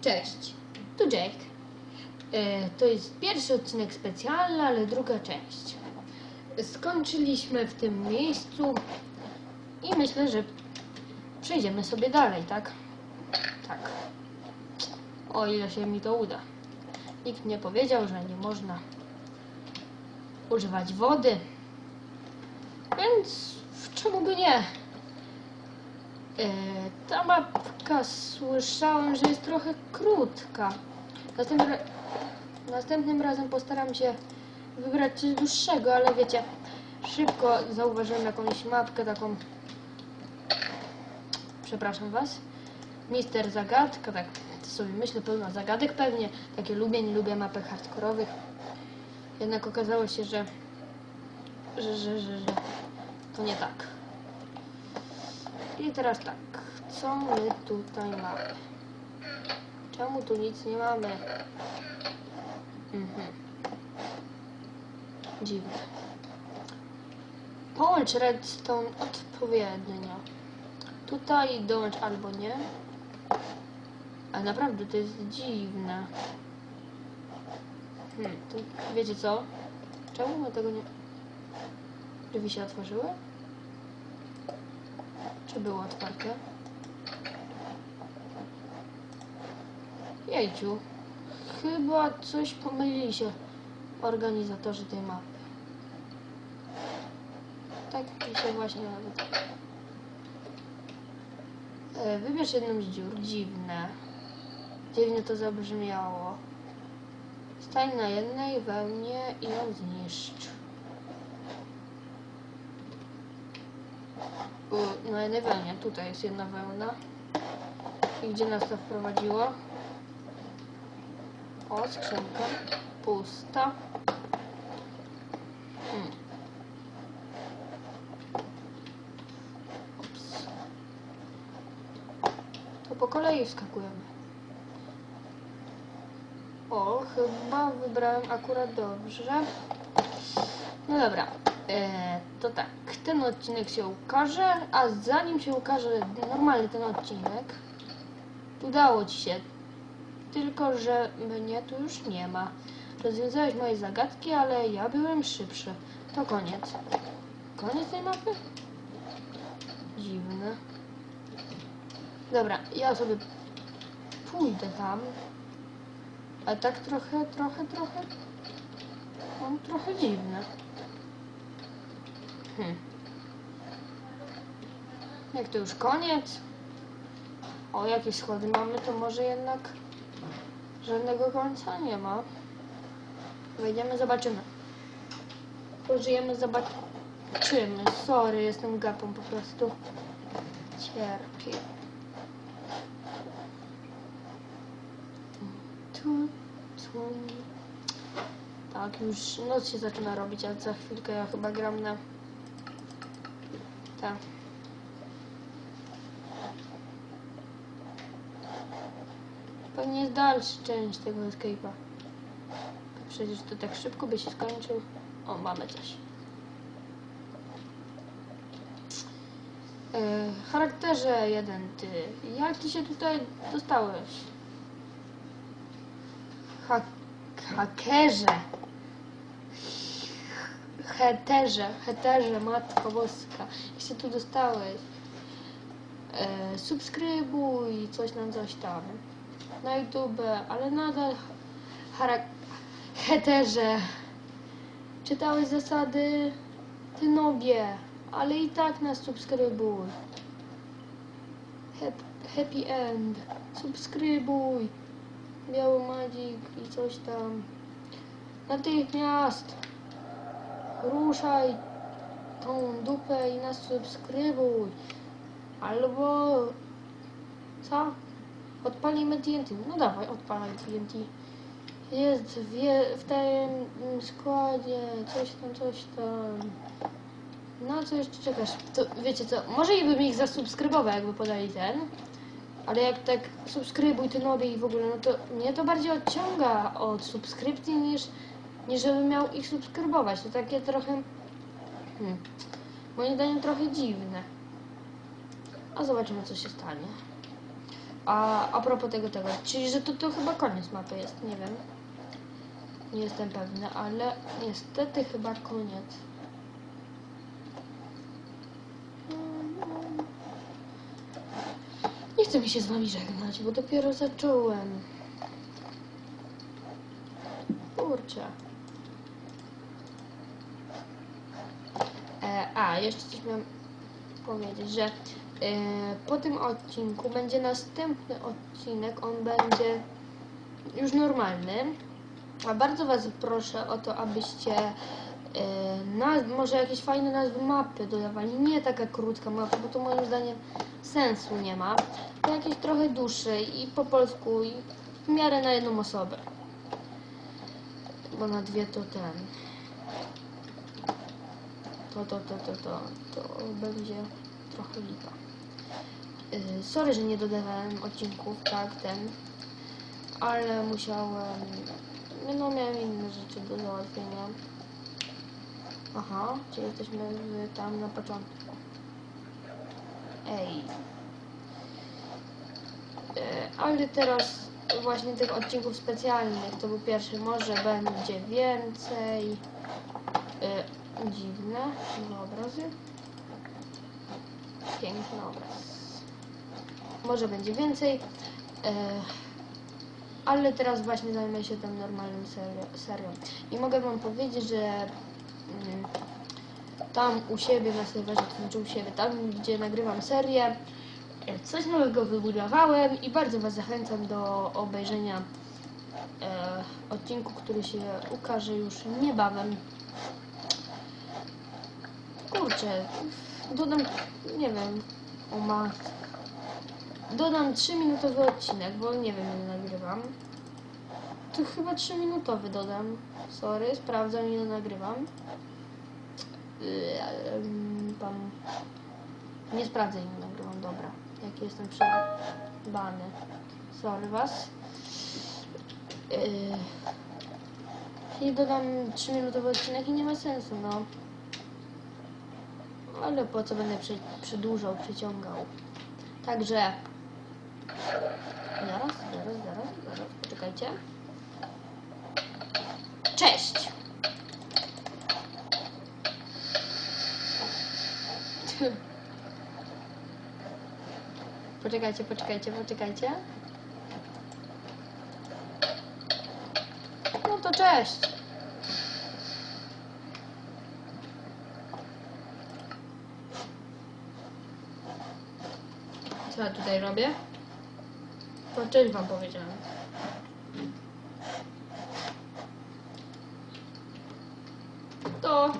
Cześć, tu Jake. E, To jest pierwszy odcinek specjalny, ale druga część. Skończyliśmy w tym miejscu i myślę, że przejdziemy sobie dalej, tak? Tak. O ile się mi to uda. Nikt nie powiedział, że nie można używać wody, więc czemu by nie? E, ta mapka słyszałem, że jest trochę krótka. Następnym, następnym razem postaram się wybrać coś dłuższego, ale wiecie, szybko zauważyłem jakąś mapkę taką. Przepraszam was. Mister Zagadka, tak sobie myślę, pełno zagadek pewnie. Takie lubię, nie lubię mapek hardkorowych. Jednak okazało się, że, że, że, że, że to nie tak. I teraz tak, co my tutaj mamy? Czemu tu nic nie mamy? Mhm. Dziwne. Połącz redstone odpowiednio. Tutaj dołącz albo nie. Ale naprawdę to jest dziwne. Hmm, to wiecie co? Czemu my tego nie... Drzwi się otworzyły? Czy było otwarte? Jejciu. Chyba coś pomylili się organizatorzy tej mapy. Tak mi się właśnie nawet... E, wybierz jedną z dziur. Dziwne. Dziwnie to zabrzmiało. Stań na jednej wełnie i ją zniszcz. U, Na jednej wełnie. Tutaj jest jedna wełna. I gdzie nas to wprowadziło? O, skrzynka. Pusta. Hmm. Ups. To po kolei wskakujemy. O, chyba wybrałem akurat dobrze. No dobra, e, to tak, ten odcinek się ukaże, a zanim się ukaże normalny ten odcinek, udało Ci się, tylko że mnie tu już nie ma. Rozwiązałeś moje zagadki, ale ja byłem szybszy. To koniec. Koniec tej mapy? Dziwne. Dobra, ja sobie pójdę tam. A tak trochę, trochę, trochę. Mam trochę dziwne. Hmm. Jak to już koniec? O, jakieś schody mamy, to może jednak żadnego końca nie ma. Wejdziemy, zobaczymy. Pożyjemy, zobaczymy. Sorry, jestem gapą po prostu. Cierpię. Tu, tu. Tak, już noc się zaczyna robić, ale za chwilkę ja chyba gram na... Tak. Pewnie jest dalsza część tego escape'a. Przecież to tak szybko by się skończył. O, mamy coś. E, charakterze jeden ty. Jak ty się tutaj dostałeś? Ha hakerze. Heterze, heterze, matko boska. Się tu dostałeś? E, subskrybuj, coś tam, coś tam. Na YouTube, ale nadal heterze. Czytałeś zasady? Ty nobie, ale i tak nas subskrybuj. Hap, happy end. Subskrybuj. Biały Madzik i coś tam. Natychmiast ruszaj tą dupę i nas subskrybuj. Albo co? Odpalimy TNT. No dawaj, odpalaj TNT. Jest w, w tym składzie coś tam, coś tam. Na co jeszcze czekasz? To wiecie co, może i bym ich zasubskrybował, jakby podali ten. Ale jak tak subskrybuj ten obie i w ogóle, no to mnie to bardziej odciąga od subskrypcji niż, niż żebym miał ich subskrybować. To takie trochę, hmm, moim zdaniem trochę dziwne. A zobaczymy co się stanie. A, a propos tego, tego, czyli że to, to chyba koniec mapy jest, nie wiem. Nie jestem pewny, ale niestety chyba koniec. Nie chcę mi się z wami żegnać, bo dopiero zacząłem. Kurczę. E, a, jeszcze coś miałem powiedzieć, że e, po tym odcinku będzie następny odcinek, on będzie już normalny. A bardzo Was proszę o to, abyście e, naz- może jakieś fajne nazwy mapy dodawali. Nie taka krótka mapa, bo to moim zdaniem sensu nie ma. To jakieś trochę dłuższe i po polsku i w miarę na jedną osobę. Bo na dwie to ten. To, to, to, to, to, to będzie trochę lipa. Yy, sorry, że nie dodawałem odcinków, tak, ten. Ale musiałem. No, miałem inne rzeczy do załatwienia. Aha, czy jesteśmy w, tam na początku. Ej. E, ale teraz właśnie tych odcinków specjalnych, to był pierwszy, może będzie więcej. E, dziwne, dziwne obrazy. Piękny obraz. Może będzie więcej. E, ale teraz właśnie zajmę się tą normalną serią. I mogę wam powiedzieć, że mm, tam u siebie na serwerze, to znaczy u siebie, tam gdzie nagrywam serię, e, coś nowego wybudowałem i bardzo was zachęcam do obejrzenia e, odcinku, który się ukaże już niebawem. Kurczę, dodam, nie wiem, o matko. Dodam 3-minutowy odcinek, bo nie wiem ile nagrywam. To chyba 3-minutowy dodam. Sorry, sprawdzam ile nagrywam. Yy, em, Tam. Nie sprawdzę ile nagrywam, dobra. Jak jestem przebany. Sorry was. Yy, I dodam 3-minutowy odcinek i nie ma sensu, no. Ale po co będę prze, przedłużał, przeciągał. Także Zaraz, zaraz, zaraz, zaraz, poczekajcie. Cześć! Poczekajcie, poczekajcie, poczekajcie. No to cześć! Co ja tutaj robię? To cześć wam powiedziałem. To!